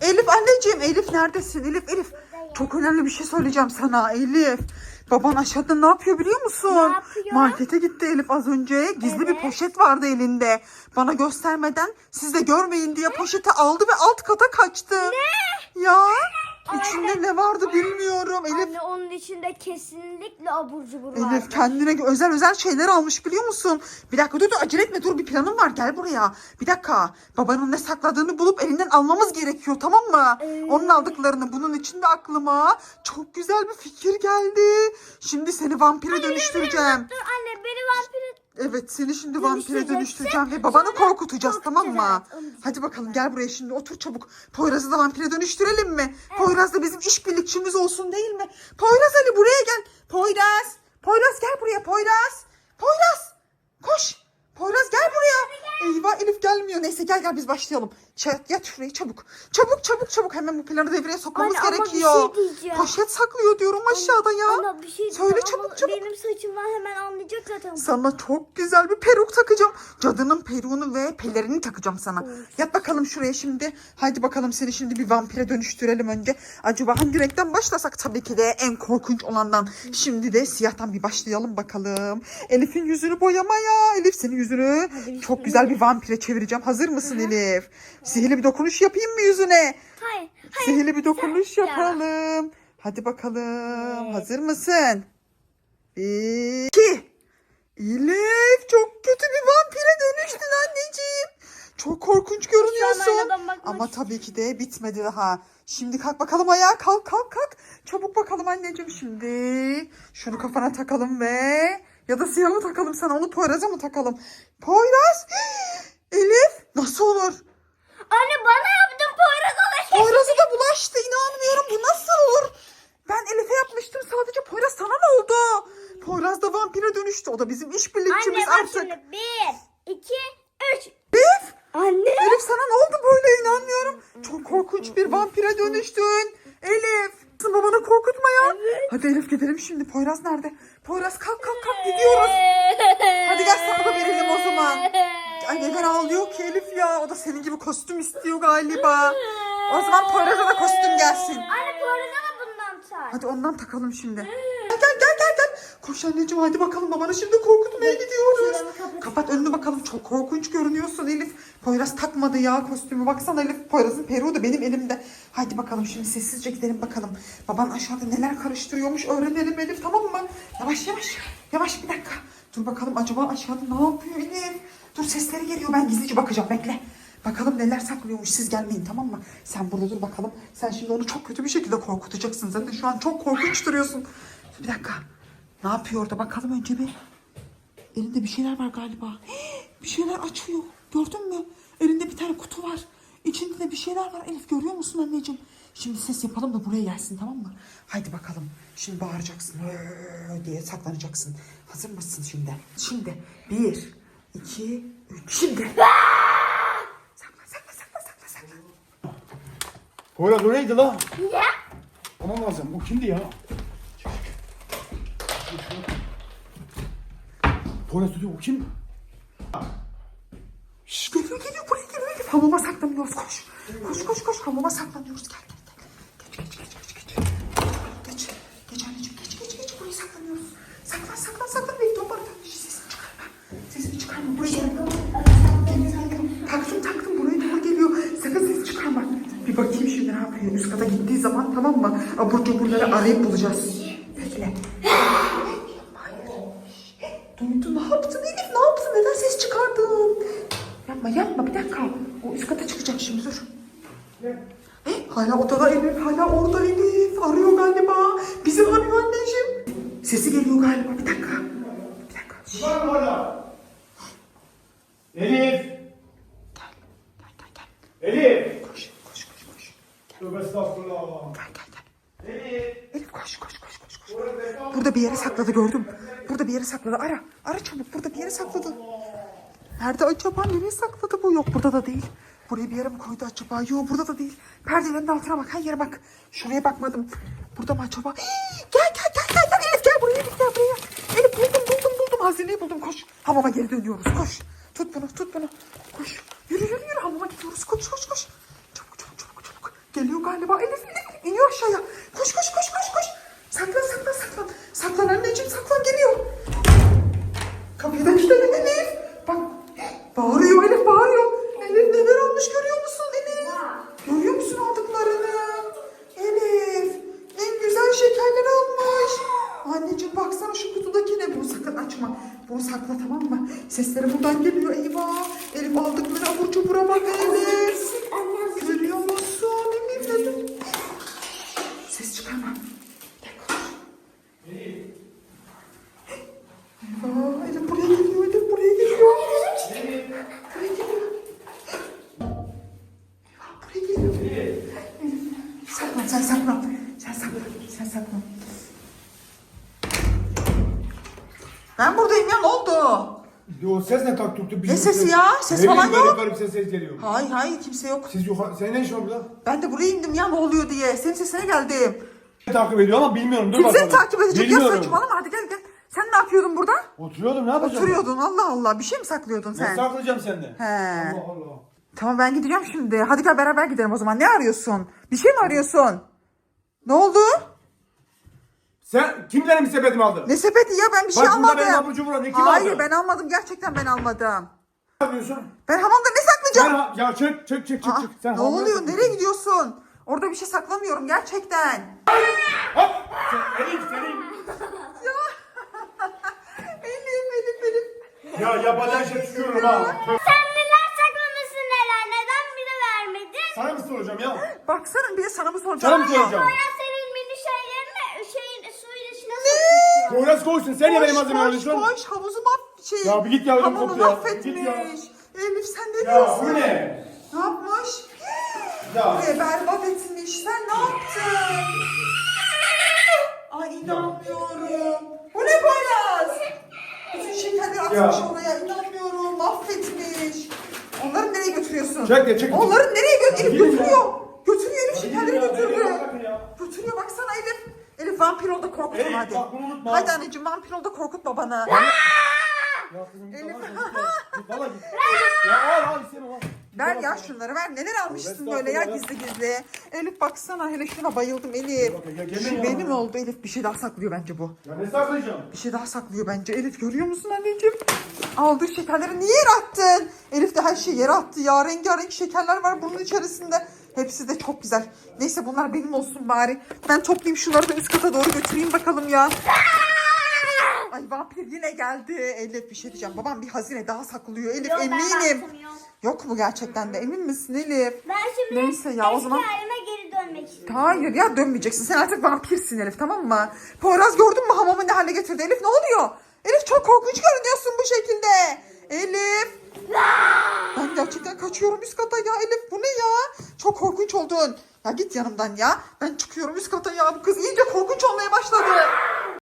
Elif anneciğim Elif neredesin? Elif Elif. Çok önemli bir şey söyleyeceğim sana Elif. Baban aşağıda ne yapıyor biliyor musun? Ne yapıyor? Markete gitti Elif az önce. Gizli bir Evet. poşet vardı elinde. Bana göstermeden siz de görmeyin diye poşeti aldı ve alt kata kaçtı. Ne? Ya içinde ne vardı bilmiyorum. Elif Anne onun içinde kesinlikle abur cubur var. Elif kendine özel özel şeyler almış biliyor musun? Bir dakika dur dur acele etme dur bir planım var gel buraya. Bir dakika babanın ne sakladığını bulup elinden almamız gerekiyor tamam mı? Ee? Onun aldıklarını bunun için de aklıma çok güzel bir fikir geldi. Şimdi seni vampire dönüştüreceğim. Dur anne beni vampire... Evet seni şimdi vampire dönüştüreceğim ve babanı korkutacağız tamam mı? korkutacağız. Hadi bakalım gel buraya şimdi otur çabuk. Poyraz'ı da vampire dönüştürelim mi? Poyraz da bizim işbirlikçimiz olsun değil mi? Poyraz Ali buraya gel. Poyraz. Poyraz gel buraya Poyraz. Poyraz. Koş. Poyraz gel buraya. Eyvah Elif gelmiyor. Neyse gel gel biz başlayalım. Çat, yat şuraya çabuk. Çabuk çabuk çabuk hemen bu planı devreye sokmamız Anne, ama bir gerekiyor. şey diyeceğim. Poşet saklıyor diyorum aşağıda ya. Anne bir şey Söyle diyeceğim çabuk ama çabuk. Benim saçımdan hemen anlayacak zaten. Sana çok güzel bir peruk takacağım. Cadının peruğunu ve pelerini takacağım sana. Yat bakalım şuraya şimdi. Haydi bakalım seni şimdi bir vampire dönüştürelim önce. Acaba hangi renkten başlasak? Tabii ki de en korkunç olandan. Şimdi de siyahtan bir başlayalım bakalım. Elif'in yüzünü boyamaya. Elif senin yüzünü Hadi çok güzel bir vampire çevireceğim. Hazır mısın Elif? Sihirli bir dokunuş yapayım mı yüzüne? Hayır. Sihirli bir dokunuş Ya. yapalım. Hadi bakalım. Hazır mısın? Bir, iki. Elif çok kötü bir vampire dönüştün anneciğim. Çok korkunç görünüyorsun. Ama tabii ki de bitmedi daha. Şimdi kalk bakalım ayağa kalk kalk kalk. Çabuk bakalım anneciğim şimdi. Şunu kafana takalım ve ya da siyah mı takalım sana onu Poyraz'a mı takalım? Poyraz! Elif nasıl olur? Anne bana yaptın Poyraz ona Poyraz'a da bulaştı inanmıyorum bu nasıl olur? Ben Elif'e yapmıştım sadece Poyraz sana ne oldu? Poyraz da vampire dönüştü o da bizim işbirlikçimiz Anne bak artık. şimdi. Bir, iki, üç. Elif! Anne. Elif sana ne oldu böyle inanmıyorum. Çok korkunç bir vampire dönüştün. Elif. Kızım babanı korkutma ya. Hadi Elif gidelim şimdi. Poyraz nerede? Poyraz kalk kalk kalk gidiyoruz. Hadi gel sana da verelim o zaman. Ay neden ağlıyor ki Elif ya? O da senin gibi kostüm istiyor galiba. O zaman Poyraz'a da kostüm gelsin. Anne Poyraz'a da bundan tak. Hadi ondan takalım şimdi. Gel gel gel gel. gel. Koş anneciğim hadi bakalım babanı şimdi korkutmaya gidiyoruz. Kapat önünü bakalım çok korkunç görünüyorsun Elif. Poyraz takmadı ya kostümü. Baksana Elif Poyraz'ın peruğu da benim elimde. Hadi bakalım şimdi sessizce gidelim bakalım. Baban aşağıda neler karıştırıyormuş öğrenelim Elif tamam mı? Yavaş yavaş. Yavaş bir dakika. Dur bakalım acaba aşağıda ne yapıyor Elif? Dur sesleri geliyor ben gizlice bakacağım bekle. Bakalım neler saklıyormuş siz gelmeyin tamam mı? Sen burada dur bakalım. Sen şimdi onu çok kötü bir şekilde korkutacaksın. Zaten şu an çok korkunç duruyorsun. Bir dakika. Ne yapıyor orada bakalım önce bir. Elinde bir şeyler var galiba. Bir şeyler açıyor. Gördün mü? Elinde bir tane kutu var. İçinde de bir şeyler var. Elif görüyor musun anneciğim? Şimdi ses yapalım da buraya gelsin tamam mı? Haydi bakalım. Şimdi bağıracaksın. Diye saklanacaksın. Hazır mısın şimdi? Şimdi. Bir, iki, üç. Şimdi. sakla sakla sakla sakla sakla. Poyraz o neydi lan? Niye? Aman lazım. O kimdi ya? Poyraz dedi o kim? Şş, geliyor geliyor buraya geliyor. Elif. Hamama saklanıyoruz koş. Koş koş koş hamama saklanıyoruz. Gel gel gel. Geç geç geç geç geç. Geç. Geç anneciğim geç geç geç. Buraya saklanıyoruz. Saklan saklan saklan. Bekle bana. Şş, Sesini çıkarma. Sesini çıkarma. Buraya. Taktım taktım buraya doğru geliyor. Sakın ses çıkarma. Bir bakayım şimdi ne yapıyor. Üst kata gittiği zaman tamam mı? Abur cuburları arayıp bulacağız. Bekle. Hayır. Duydu ne yaptın Elif ne yaptın neden ses çıkardın? Yapma yapma bir dakika. O üst kata çıkacak şimdi dur. Eh, hala odada Elif hala orada Elif. Arıyor galiba. Bizi arıyor anneciğim. Sesi geliyor galiba bir dakika. Bir dakika. Var mı orada? Elif! Gel gel gel. Elif! Koş koş koş koş. Tövbe estağfurullah. Gel gel gel. Elif! Elif koş koş koş koş koş. Burada bir yere sakladı gördüm. Burada bir yere sakladı. Ara. Ara çabuk. Burada bir yere sakladı. Nerede acaba? Nereye sakladı bu? Yok burada da değil. Buraya bir yere mi koydu acaba? Yok burada da değil. Perdelerin altına bak. Her yere bak. Şuraya bakmadım. Burada mı acaba? Hii, gel gel gel gel gel Elif gel buraya Elif gel buraya. Elif buldum buldum buldum. Hazineyi buldum. Koş. Hamama geri dönüyoruz. Koş. Tut bunu tut bunu. Koş. Yürü yürü yürü. Hamama gidiyoruz. Koş koş koş. Çabuk çabuk çabuk çabuk. Gel geliyor galiba. Elif Elif iniyor aşağıya. Koş koş koş koş koş. Saklan saklan saklan. Saklan anneciğim saklan geliyor. Kapıyı da kilitledin Elif. Bak bağırıyor Elif bağırıyor. Elif neler olmuş görüyor musun Elif? Görüyor musun aldıklarını? Elif en güzel şekerleri almış. Anneciğim baksana şu kutudaki ne? Bunu sakın açma. Bunu sakla tamam mı? Sesleri Saklan sen saklan. Sen saklan. Sen saklan. Ben buradayım ya ne oldu? O ses ne tak tuttu? Ne sesi ya? Ses Ne falan yok. Garip garip ses geliyor. Hayır hayır kimse yok. Siz yukarı, senin ne işin var burada? Ben de buraya indim ya ne oluyor diye. Senin sesine geldim. Beni takip ediyor ama bilmiyorum. Dur Kim bakalım. seni takip edecek ya Bilmiyorum. saçmalama hadi gel gel. Sen ne yapıyordun burada? Oturuyordum ne yapacağım? Oturuyordun Allah Allah bir şey mi saklıyordun Ne sen? saklayacağım senden? He. Allah Allah. Tamam ben gidiyorum şimdi. Hadi gel beraber gidelim o zaman. Ne arıyorsun? Bir şey mi arıyorsun? Ne oldu? Sen kim benim sepetimi aldı? Ne sepeti ya ben bir şey Bak burada almadım. benim abur cubur ne kim Hayır aldı? ben almadım gerçekten ben almadım. Ne yapıyorsun? Ben hamamda ne saklayacağım? ha- ya çık çık çık çık Aa, çık. Sen ne oluyor? sakın. Nereye gidiyorsun? Orada bir şey saklamıyorum gerçekten. Hop! Sen, Elif senin. Elim elim elim. Ya yabancı şey çıkıyorum ha. Sen neler saklamışsın neler? Neden bize vermedin? Sana mı soracağım ya? Baksana bir de sana mı Sana soracağım? mı soracağım? Sonra senin mini şeylerini şeyin suyun içine sokmuşsun. Poyraz koysun sen niye benim malzememi boş alıyorsun? boş havuzu mah şey. Ya bir git ya, Hamuru koptu ya. mahvetmiş. Git ya. Elif sen ne Ya diyorsun? bu ne? Ne yapmış? Ya. Buraya berbat etmiş. Sen ne yaptın? Ay inanmıyorum. Bu ne Poyraz? Bütün şekerleri atmış Ya. oraya. İnanmıyorum. Mahvetmiş. Onları nereye götürüyorsun? Çek ya, çek. Onları nereye götürüyor? Elif ya. götürüyor. Götürüyor Elif şekerleri ya? Götürüyor baksana Elif. Elif vampir ol da korkutma Elif, hadi. bak unutma. Hadi anneciğim vampir ol da korkutma bana. Ya kızım Elif. Valla git. Ya al al. Ver ya şunları ver. Neler almışsın böyle ya gizli gizli. Elif baksana hele şuna bayıldım Elif. Şu benim oldu Elif bir şey daha saklıyor bence bu. Ya ne saklayacağım? Bir şey daha saklıyor bence. Elif görüyor musun anneciğim? Aldığı şekerleri niye yere attın? Elif de her şeyi yere attı ya. Rengarenk şekerler var bunun içerisinde. Hepsi de çok güzel. Neyse bunlar benim olsun bari. Ben toplayayım şunları da üst kata doğru götüreyim bakalım ya. Ay vampir yine geldi. Elif bir şey diyeceğim. Babam bir hazine daha saklıyor. Elif Yok, eminim. Yok mu gerçekten de emin misin Elif? Ben şimdi Neyse ya, o zaman- geri dönmek istiyorum. Hayır ya dönmeyeceksin. Sen artık vampirsin Elif tamam mı? Poyraz gördün mü hamamı ne hale getirdi? Elif ne oluyor? Elif çok korkunç görünüyorsun bu şekilde. Elif. Ben gerçekten kaçıyorum üst kata ya Elif. Bu ne ya? Çok korkunç oldun. Ya git yanımdan ya. Ben çıkıyorum üst kata ya. Bu kız iyice korkunç olmaya başladı.